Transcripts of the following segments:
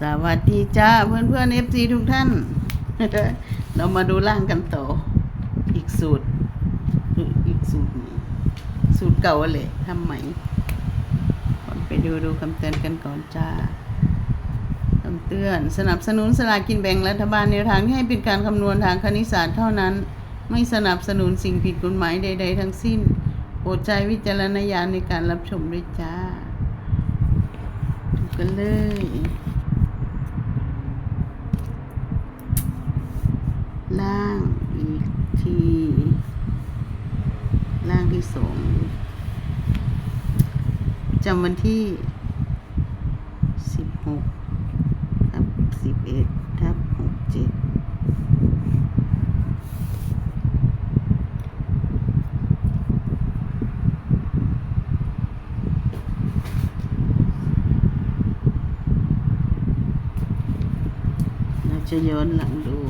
สวัสดีจ้าเพื่อนเพื่อนเอฟซีทุกท่าน เรามาดูร่างกันต่อ อีกสูตร อีกสูตรนึ่งสูตรเก่าเลยทำใหม่ก่อนไปดูดูคำเตือนกันก่อนจ้าคำเตือนสนับสนุนสลากกินแบ่งรัฐบาลแนทางที่ให้เป็นการคำนวณทางคณิตศาสตร์เท่านั้น ไม่สนับสนุนสิ่งผิดกฎหมายใด ๆ ทั้งสิ้นโปรดใช้วิจารณญาณในการรับชมด้วยจ้าดูกันเลย ล่างอีกที ล่างที่สองจำวันที่สิบหกทับสิบเอ็ดทับหกเจ็ดเราจะย้อนหลังดู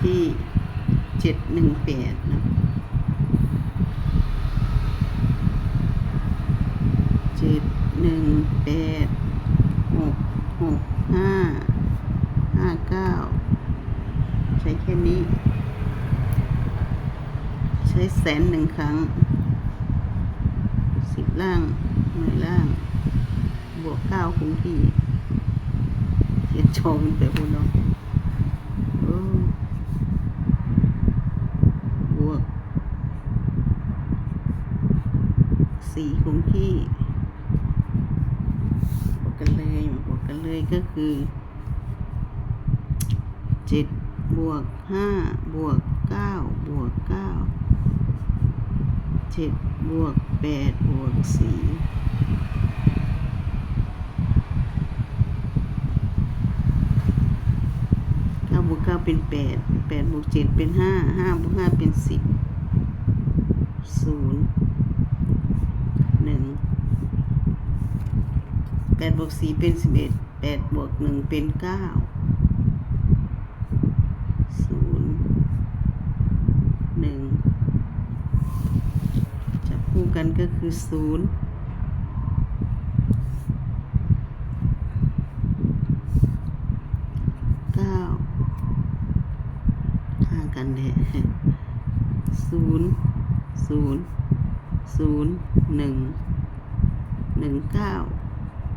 ที่เจ็ดหนึ่งแปดนะเจ็ดหนึ่งแปดหกหกห้าห้าเก้าใช้แค่นี้ ใช้แสนหนึ่งครั้งสิบล่างหน่วยล่าง บวกเก้าคงที่เขียนโชว์มันไปบุญน้อง โอ้บวก สี่คงที่บวกกันเลยบวกกันเลยก็คือเจ็ดบวกห้าบวกเก้าบวกเก้าเจ็ดบวกแปดบวกสี่เก้าบวกเก้าเป็นแปดแปดบวกเจ็ดเป็นห้าห้าบวกห้าเป็นสิบศูนย์หนึ่ง แปดบวกสี่เป็นสิบเอ็ดแปดบวกหนึ่งเป็นเก้าศูนย์หนึ่งจับคู่กันก็คือศูนย์เก้าห่างกันเลยศูนย์ศูนย์ศูนย์หนึ่งหนึ่งเก้า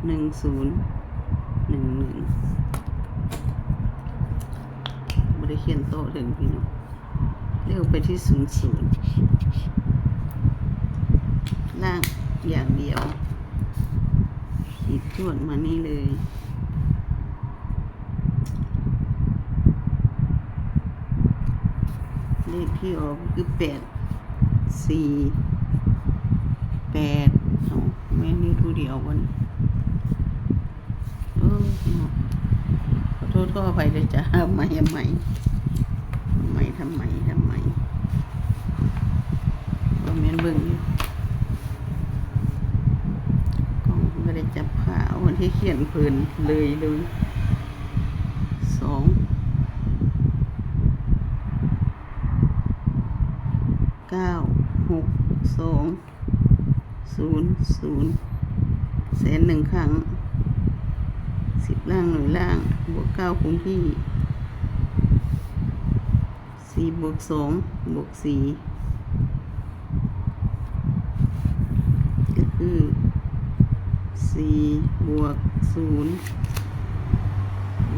หนึ่งศูนย์หนึ่งหนึ่งไม่ได้เขียนโต๊ะถึงพี่น้องเร็วไปที่ศูนย์ศูนย์ล่างอย่างเดียวขีดจวดมานี่เลยเลขที่ออกคือแปดสี่แปดเอาแม่นี่ทูเดียววันเออ ขอโทษก็อภัยเลยจ้าทำไมทำไมทำไมทำไมทำไมก็แม่นเบิ่งอยู่กล้องไม่ได้จับขาวันที่เขียนเพลินเลยเลยสองเก้าหกสองศูนย์ศูนย์แสนหนึ่งครั้ง สิบล่างหน่วยล่าง บวกเก้าคงที่สี่บวกสองบวกสี่ก็คือสี่บวกศูนย์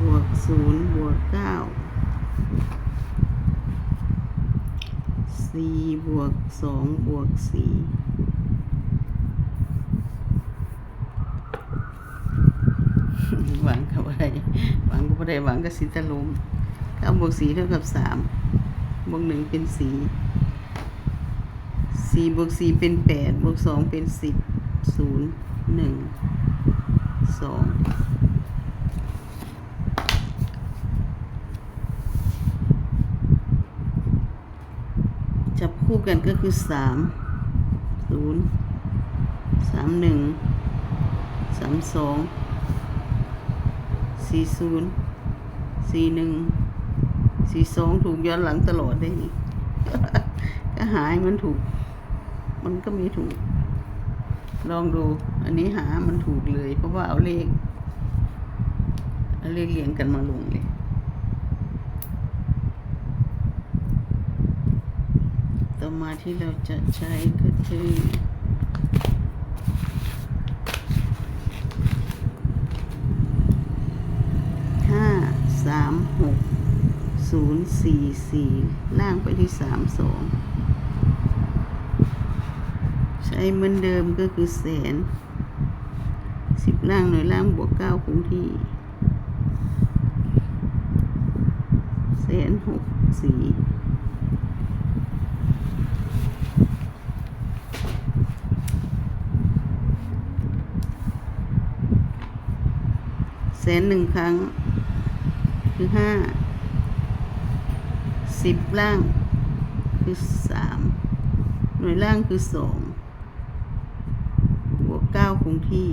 บวกศูนย์บวกเก้าสี่บวกสองบวกสี่ หวังกับอะไรหวังกับอะไรหวังกับสิตะลุมเก้าบวกสี่เท่ากับสามบวกหนึ่งเป็นสี่สี่บวกสี่เป็นแปดบวกสองเป็นสิบศูนย์หนึ่งสองจับคู่กันก็คือสามศูนย์สามหนึ่งสามสอง สี่ศูนย์สี่หนึ่งสี่สองถูกย้อนหลังตลอดได้นี่ ก็หายมันถูก มันก็ม่ถูก ลองดู อันนี้หามันถูกเลย เพราะว่าเอาเลขเอาเลขเรียงกันมาลงเลยต่อมาที่เราจะใช้ก็คือห้าสามหกศูนย์สี่สี่ล่างไปที่สามสองใช้เหมือนเดิมก็คือแสนสิบล่างหน่วยล่างบวกเก้าคงที่แสนหกสี่แสนหนึ่งครั้ง คือห้าสิบล่างคือสามหน่วยล่างคือสองบวกเก้าคงที่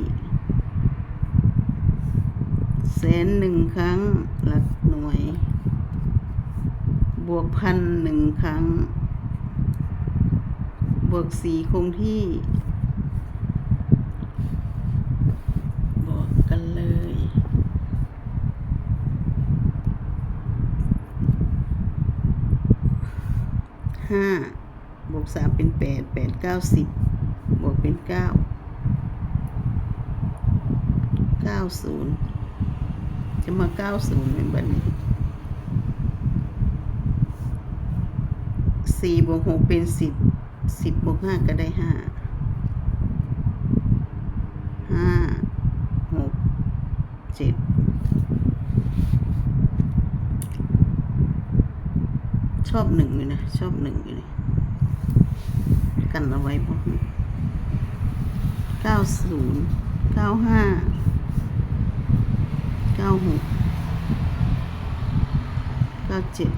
แสนหนึ่งครั้งหลักหน่วย บวกพันหนึ่งครั้ง บวกสี่คงที่ บวกกันเลย ห้าบวกสามเป็นแปดแปดเก้าสิบบวกเป็นเก้าเก้าศูนย์จะมาเก้าศูนย์เป็นแบบนี้สี่บวกหกเป็นสิบสิบบวกห้าก็ได้ห้าห้าหกเจ็ด ชอบหนึ่งอยู่นะ ชอบหนึ่งอยู่นะกันเอาไว้พวกนี้เก้าศูนย์เก้าห้าเก้าหกเก้าเจ็ด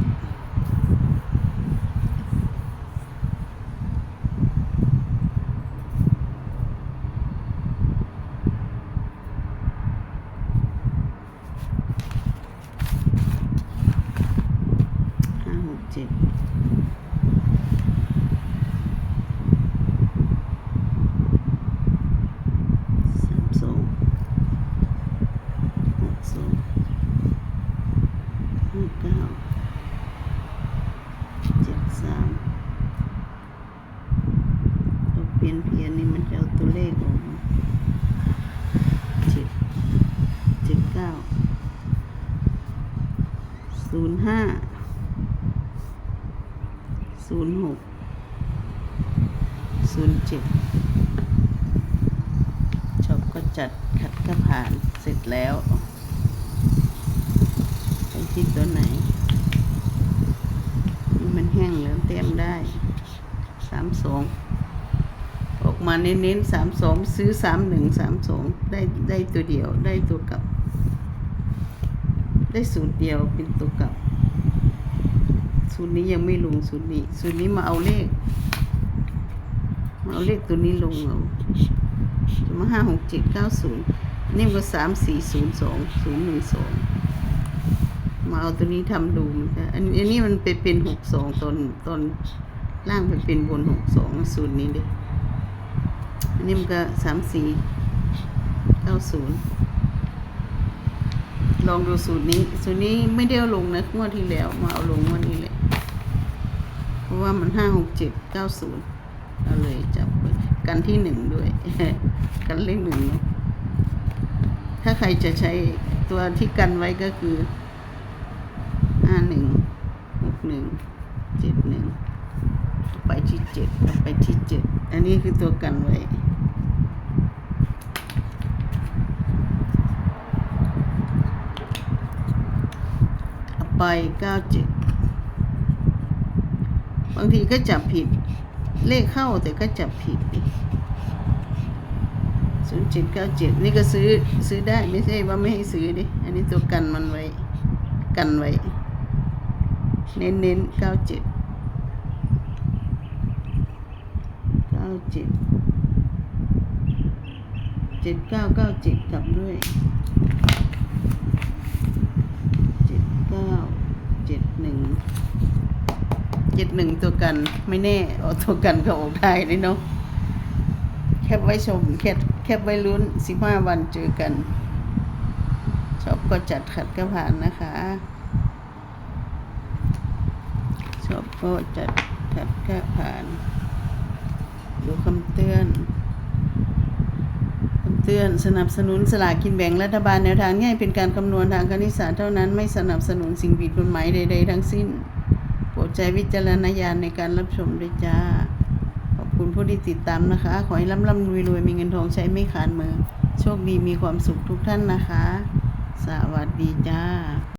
ห้าหกเจ็ด สามสองหกสองห้าเก้าเจ็ดสามตัวเปลี่ยนเพียนนี่มันจะเอาตัวเลขออกมาเจ็ดเจ็ดเก้าศูนย์ ห้าศูนย์หกศูนย์เจ็ดชอบก็จัดขัดก็ผ่านเสร็จแล้วไปที่ตัวไหน มันแห้งแล้วเต็มได้สามสองออกมาเน้นๆสามสองซื้อสามหนึ่งสามสองได้ได้ตัวเดียวได้ตัวกลับ ได้สูตรเดียวเป็นตัวกลับ สูตรนี้ยังไม่ลงสูตรนี้ สูตรนี้มาเอาเลข มาเอาเลขตัวนี้ลงเอาจะมาห้าหกเจ็ดเก้าศูนย์นี่มันก็สามสี่ศูนย์สองศูนย์หนึ่งสองมาเอาตัวนี้ทำดูมันก็อันอันนี้มันไปเป็นหกสองตอนตอนล่างไปเป็นบนหกสองศูนย์นี้เด้อันนี้มันก็สามสี่เก้าศูนย์ลองดูสูตรนี้ สูตรนี้ไม่ได้เอาลงนะงวดที่แล้วมาเอาลงวดนี้เลยเพราะ ว่ามันห้าหกเจ็ดเก้าศูนย์เอาเลยจับไปกันที่หนึ่งด้วย กันเลขหนึ่งเนาะถ้าใครจะใช้ตัวที่กันไว้ก็คือห้าหนึ่งหกหนึ่งเจ็ดหนึ่งไปที่เจ็ดไปที่เจ็ดอันนี้คือตัวกันไว้ไปเก้าเจ็ด บางทีก็จับผิด เลขเข้าแต่ก็จับผิดศูนย์เจ็ดเก้าเจ็ดนี่ก็ซื้อซื้อได้ไม่ใช่ว่าไม่ให้ซื้อดิอันนี้ตัวกันมันไว้ กันไว้ เน้นเน้นเก้าเจ็ดเก้าเจ็ดเจ็ดเก้าเก้าเจ็ดกลับด้วยเจ็ดเก้าเจ็ดหนึ่ง เจ็ดหนึ่งตัวกันไม่แน่เอตัวกันก็ออกได้เลยเนาะแคปไว้ชมแคปแคปไว้ลุ้นสิบห้าวันเจอกัน ชอบก็จัดขัดก็ผ่านนะคะ ชอบก็จัดขัดก็ผ่าน ดูคำเตือนคำเตือนสนับสนุนสลากกินแบ่งรัฐบาลแนวทางนี้ให้เป็นการคำนวณทางคณิตศาสตร์เท่านั้นไม่สนับสนุนสิ่งผิดกฎหมายใด ๆ ทั้งสิ้น ดใช้วิจารณญาณในการรับชมด้วยจ้า ขอบคุณผู้ที่ติดตามนะคะ ขอให้ร่ำร่ำรวยรวยมีเงินทองใช้ไม่ขาดมือ โชคดีมีความสุขทุกท่านนะคะ สวัสดีจ้า